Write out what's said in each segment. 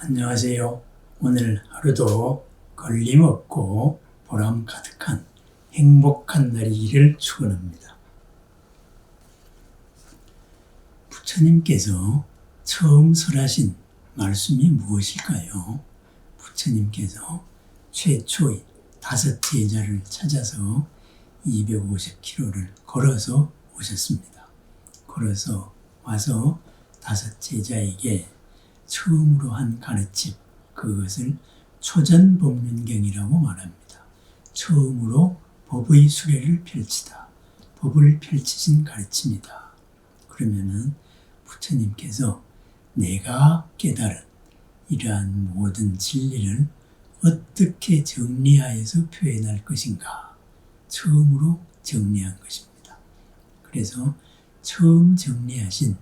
안녕하세요. 오늘 하루도 걸림없고 보람 가득한 행복한 날이기를 축원합니다. 부처님께서 처음 설하신 말씀이 무엇일까요? 부처님께서 최초의 다섯 제자를 찾아서 250km를 걸어서 오셨습니다. 걸어서 와서 다섯 제자에게 처음으로 한 가르침, 그것을 초전법륜경이라고 말합니다. 처음으로 법의 수레를 펼치다. 법을 펼치신 가르침이다. 그러면은 부처님께서 내가 깨달은 이러한 모든 진리를 어떻게 정리하여서 표현할 것인가 처음으로 정리한 것입니다. 그래서 처음 정리하신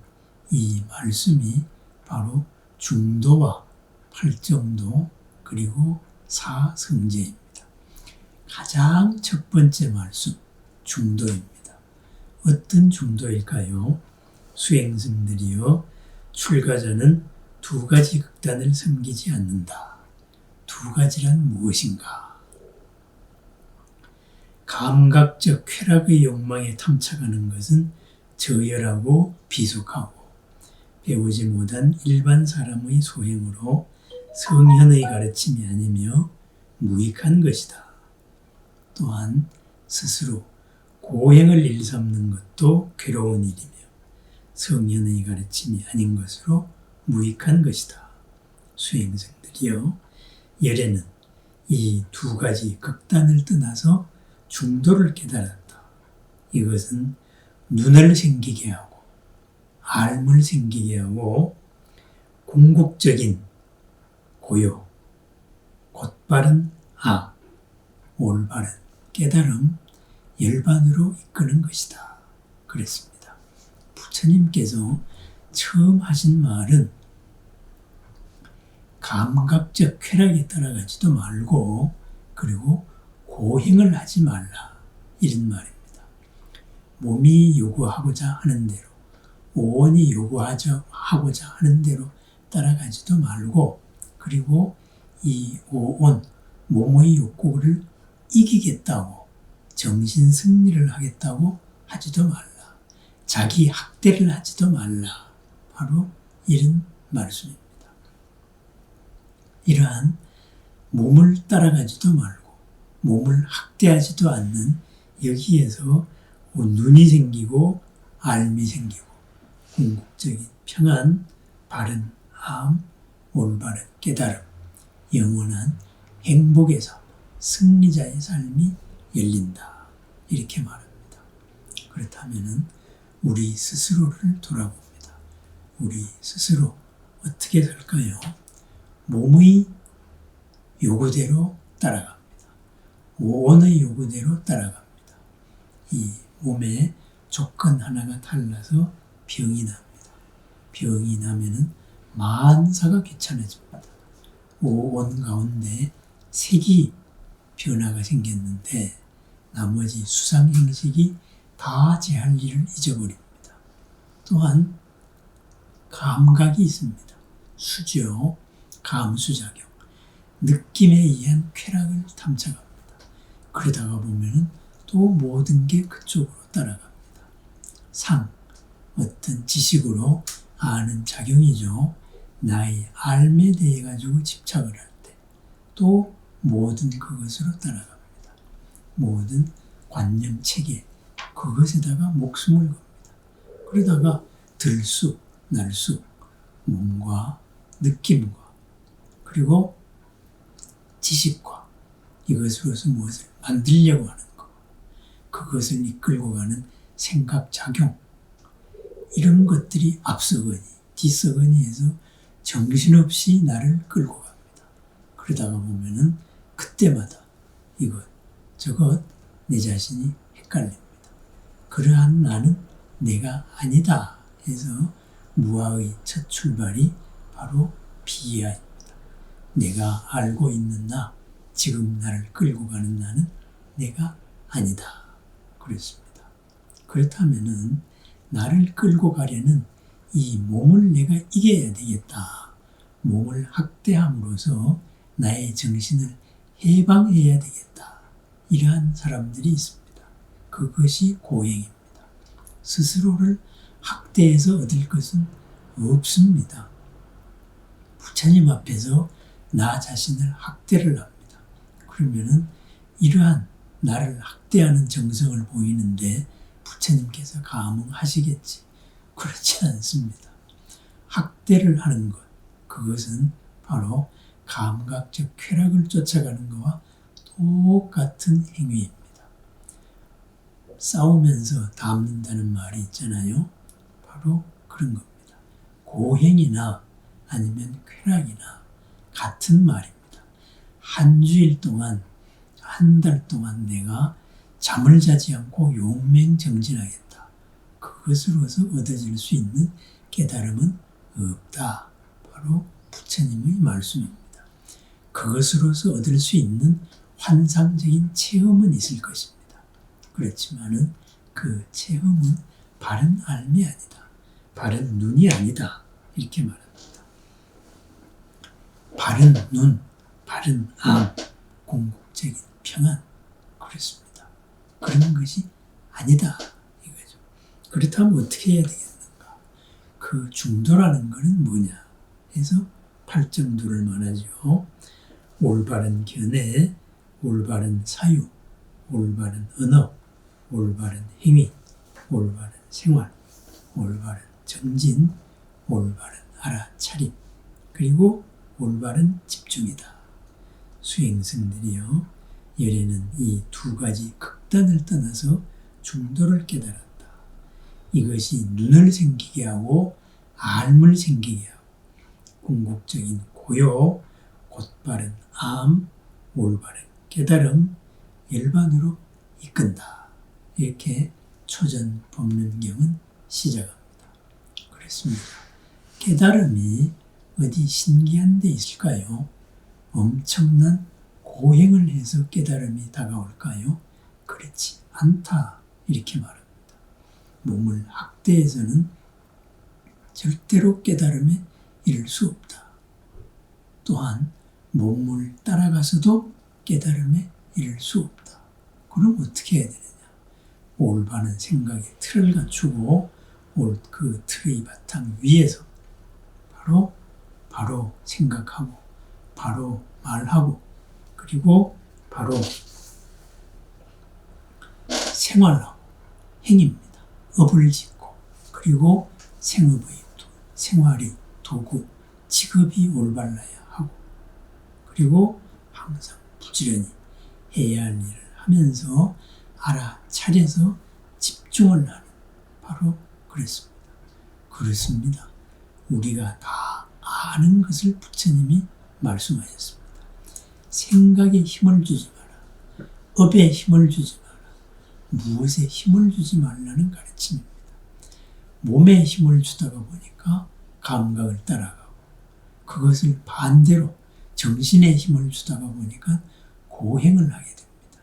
이 말씀이 바로 중도와 팔정도 그리고 사성제입니다. 가장 첫 번째 말씀 중도입니다. 어떤 중도일까요? 수행승들이여 출가자는 두 가지 극단을 섬기지 않는다. 두 가지란 무엇인가? 감각적 쾌락의 욕망에 탐착하는 것은 저열하고 비속하고 배우지 못한 일반 사람의 소행으로 성현의 가르침이 아니며 무익한 것이다. 또한 스스로 고행을 일삼는 것도 괴로운 일이며 성현의 가르침이 아닌 것으로 무익한 것이다. 수행생들이여 열에는 이 두 가지 극단을 떠나서 중도를 깨달았다. 이것은 눈을 생기게 하고 알물 생기게 하고 궁극적인 고요, 곧바른 아, 올바른 깨달음, 열반으로 이끄는 것이다. 그랬습니다. 부처님께서 처음 하신 말은 감각적 쾌락에 따라가지도 말고 그리고 고행을 하지 말라 이런 말입니다. 몸이 요구하고자 하는 대로 오온이 요구하자 하고자 하는 대로 따라가지도 말고 그리고 이 오온 몸의 욕구를 이기겠다고 정신 승리를 하겠다고 하지도 말라. 자기 학대를 하지도 말라. 바로 이런 말씀입니다. 이러한 몸을 따라가지도 말고 몸을 학대하지도 않는 여기에서 눈이 생기고 알미 생기고 궁극적인 평안, 바른 암, 올바른 깨달음, 영원한 행복에서 승리자의 삶이 열린다. 이렇게 말합니다. 그렇다면은 우리 스스로를 돌아봅니다. 우리 스스로 어떻게 살까요? 몸의 요구대로 따라갑니다. 오온의 요구대로 따라갑니다. 이 몸의 조건 하나가 달라서 병이 납니다. 병이 나면은 만사가 귀찮아집니다. 오온 가운데 색이 변화가 생겼는데 나머지 수상 형식이 다 제 할 일을 잊어버립니다. 또한 감각이 있습니다. 수죠, 감수작용, 느낌에 의한 쾌락을 탐색합니다. 그러다가 보면은 또 모든 게 그쪽으로 따라갑니다. 상, 어떤 지식으로 아는 작용이죠. 나의 알에 대해 가지고 집착을 할 때 또 모든 그것으로 따라갑니다. 모든 관념 체계 그것에다가 목숨을 겁니다. 그러다가 들수, 날수, 몸과 느낌과 그리고 지식과 이것으로서 무엇을 만들려고 하는 것, 그것을 이끌고 가는 생각 작용 이런 것들이 앞서거니 뒤서거니 해서 정신없이 나를 끌고 갑니다. 그러다가 보면은 그때마다 이것 저것 내 자신이 헷갈립니다. 그러한 나는 내가 아니다 해서 무아의 첫 출발이 바로 비하입니다. 내가 알고 있는 나, 지금 나를 끌고 가는 나는 내가 아니다. 그랬습니다. 그렇다면은 나를 끌고 가려는 이 몸을 내가 이겨야 되겠다. 몸을 학대함으로써 나의 정신을 해방해야 되겠다. 이러한 사람들이 있습니다. 그것이 고행입니다. 스스로를 학대해서 얻을 것은 없습니다. 부처님 앞에서 나 자신을 학대를 합니다. 그러면은 이러한 나를 학대하는 정성을 보이는데 부처님께서 감흥하시겠지. 그렇지 않습니다. 학대를 하는 것, 그것은 바로 감각적 쾌락을 쫓아가는 것과 똑같은 행위입니다. 싸우면서 담는다는 말이 있잖아요. 바로 그런 겁니다. 고행이나 아니면 쾌락이나 같은 말입니다. 한 주일 동안, 한 달 동안 내가 잠을 자지 않고 용맹정진하겠다. 그것으로서 얻어질 수 있는 깨달음은 없다. 바로 부처님의 말씀입니다. 그것으로서 얻을 수 있는 환상적인 체험은 있을 것입니다. 그렇지만은 그 체험은 바른 알미 아니다. 바른 눈이 아니다. 이렇게 말합니다. 바른 눈, 바른 암, 궁극적인 평안. 그렇습니다. 그런 것이 아니다. 이거죠. 그렇다면 어떻게 해야 되겠는가? 그 중도라는 것은 뭐냐? 해서 팔정도를 말하죠. 올바른 견해, 올바른 사유, 올바른 언어, 올바른 행위, 올바른 생활, 올바른 정진, 올바른 알아차림, 그리고 올바른 집중이다. 수행승들이요. 열에는 이 두 가지 극단을 떠나서 중도를 깨달았다. 이것이 눈을 생기게 하고 알을 생기게 하고 궁극적인 고요, 곧바른 암, 올바른 깨달음, 일반으로 이끈다. 이렇게 초전 법륜경은 시작합니다. 그렇습니다. 깨달음이 어디 신기한 데 있을까요? 엄청난 고행을 해서 깨달음이 다가올까요? 그렇지 않다. 이렇게 말합니다. 몸을 학대해서는 절대로 깨달음에 이를 수 없다. 또한 몸을 따라가서도 깨달음에 이를 수 없다. 그럼 어떻게 해야 되느냐? 올바른 생각의 틀을 갖추고 올그 틀의 바탕 위에서 바로 바로 생각하고 바로 말하고 그리고 바로 생활하고 행입니다. 업을 짓고 그리고 생업의 도, 생활의 도구 직업이 올바라야 하고 그리고 항상 부지런히 해야 할 일을 하면서 알아차려서 집중을 하는 바로 그랬습니다. 그렇습니다. 우리가 다 아는 것을 부처님이 말씀하셨습니다. 생각에 힘을 주지 마라. 업에 힘을 주지 마라. 무엇에 힘을 주지 말라는 가르침입니다. 몸에 힘을 주다가 보니까 감각을 따라가고 그것을 반대로 정신에 힘을 주다가 보니까 고행을 하게 됩니다.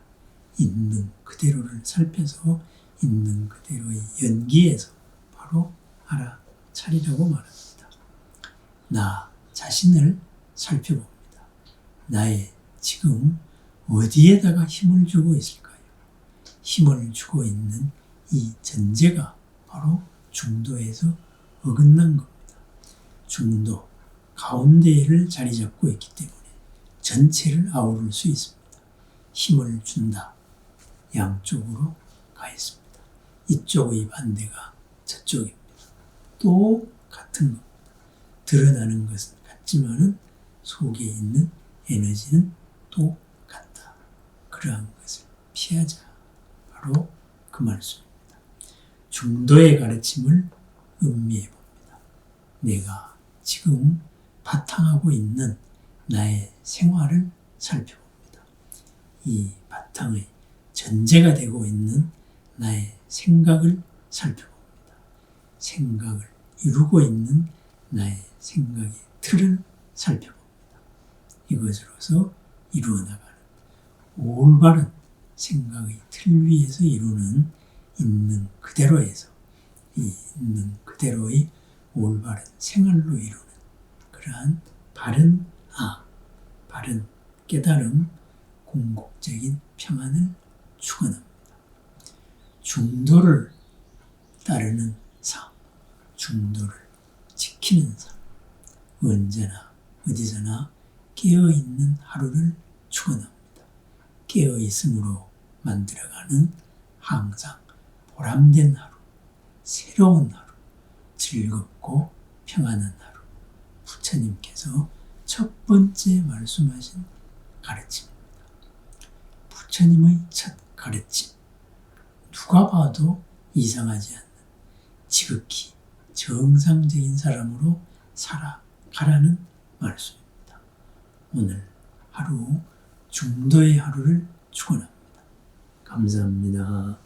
있는 그대로를 살펴서 있는 그대로의 연기에서 바로 알아차리라고 말합니다. 나 자신을 살펴봅니다. 나의 지금 어디에다가 힘을 주고 있을까요? 힘을 주고 있는 이 전제가 바로 중도에서 어긋난 겁니다. 중도, 가운데를 자리 잡고 있기 때문에 전체를 아우를 수 있습니다. 힘을 준다. 양쪽으로 가 있습니다. 이쪽의 반대가 저쪽입니다. 또 같은 겁니다. 드러나는 것은 같지만은 속에 있는 에너지는 또 같다. 그러한 것을 피하자. 바로 그 말씀입니다. 중도의 가르침을 음미해 봅니다. 내가 지금 바탕하고 있는 나의 생활을 살펴봅니다. 이 바탕의 전제가 되고 있는 나의 생각을 살펴봅니다. 생각을 이루고 있는 나의 생각의 틀을 살펴봅니다. 이것으로서 이루어 나가는 올바른 생각의 틀 위에서 이루는 있는 그대로에서 이 있는 그대로의 올바른 생활로 이루는 그러한 바른 아, 바른 깨달음, 궁극적인 평안을 축원합니다. 중도를 따르는 삶, 중도를 지키는 삶, 언제나 어디서나 깨어 있는 하루를 축원합니다. 깨어 있음으로 만들어가는 항상 보람된 하루, 새로운 하루, 즐겁고 평안한 하루. 부처님께서 첫 번째 말씀하신 가르침입니다. 부처님의 첫 가르침. 누가 봐도 이상하지 않는 지극히 정상적인 사람으로 살아가라는 말씀입니다. 오늘 하루 중도의 하루를 축원합니다. 감사합니다.